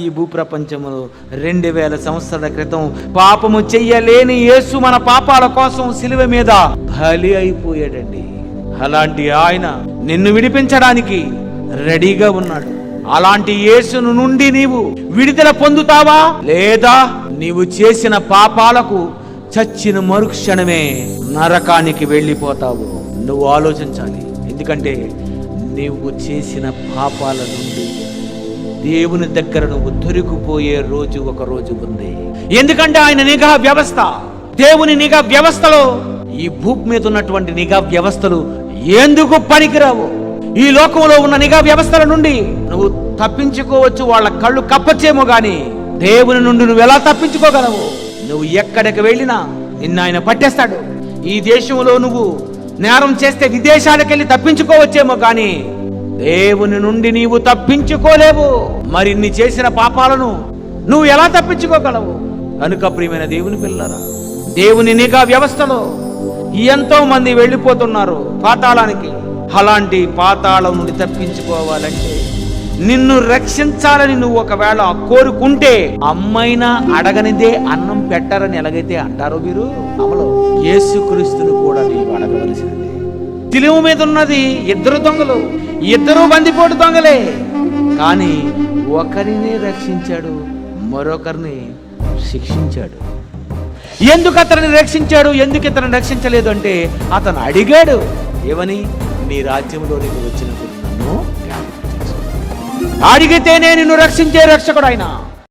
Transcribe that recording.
ఈ భూప్రపంచములో రెండు వేల సంవత్సరాల క్రితం పాపము చెయ్యలేని యేసు మన పాపాల కోసం సిలువ మీద బలి అయిపోయాడండి. అలాంటి ఆయన నిన్ను విడిపించడానికి రెడీగా ఉన్నాడు. అలాంటి యేసును నుండి నీవు విడుదల పొందుతావా? లేదా నీవు చేసిన పాపాలకు చచ్చిన మరుక్షణమే నరకానికి వెళ్ళిపోతావు? నువ్వు ఆలోచించాలి. ఎందుకంటే నీవు చేసిన పాపాల నుండి దేవుని దగ్గర నువ్వు దొరికిపోయే రోజు ఒక రోజు ఉంది ఎందుకంటే ఆయన నిఘా వ్యవస్థ. దేవుని నిఘా వ్యవస్థలో ఈ భూమి మీద ఉన్నటువంటి నిఘా వ్యవస్థలు ఎందుకు పనికిరావు? ఈ లోకంలో ఉన్న నిఘా వ్యవస్థల నుండి నువ్వు తప్పించుకోవచ్చు వాళ్ళ కళ్ళు కప్పచ్చేమో గాని దేవుని నుండి నువ్వు ఎలా తప్పించుకోగలవు? నువ్వు ఎక్కడికి వెళ్ళినా నిన్ను ఆయన పట్టేస్తాడు. ఈ దేశంలో నువ్వు నేరం చేస్తే విదేశాలకు వెళ్ళి తప్పించుకోవచ్చేమో కానీ దేవుని నుండి నీవు తప్పించుకోలేవు. మరి నీ చేసిన పాపాలను నువ్వు ఎలా తప్పించుకోగలవు? కనుక ప్రియమైన దేవుని పిల్లరా దేవుని నిఘా వ్యవస్థలో ఎంతో మంది వెళ్ళిపోతున్నారు పాతాళానికి. అలాంటి పాతాళం నుండి తప్పించుకోవాలంటే నిన్ను రక్షించాలని నువ్వు ఒకవేళ కోరుకుంటే అమ్మైనా అడగనిదే అన్నం పెట్టరని ఎలాగైతే అంటారో మీరు? అమలు యేసుక్రీస్తును కూడా నీవు అడగవలసింది తిలువు మీద ఉన్నది ఇద్దరు దొంగలు ఇద్దరు బందిపోటు దొంగలే. కానీ ఒకరిని రక్షించాడు మరొకరిని శిక్షించాడు. ఎందుకు అతన్ని రక్షించాడు ఎందుకు ఇతను రక్షించలేదు అంటే అతను అడిగాడు ఏమని? నీ రాజ్యంలోనికి వచ్చినప్పుడు నన్ను అడిగితేనే నిన్ను రక్షించే రక్షకుడు ఆయన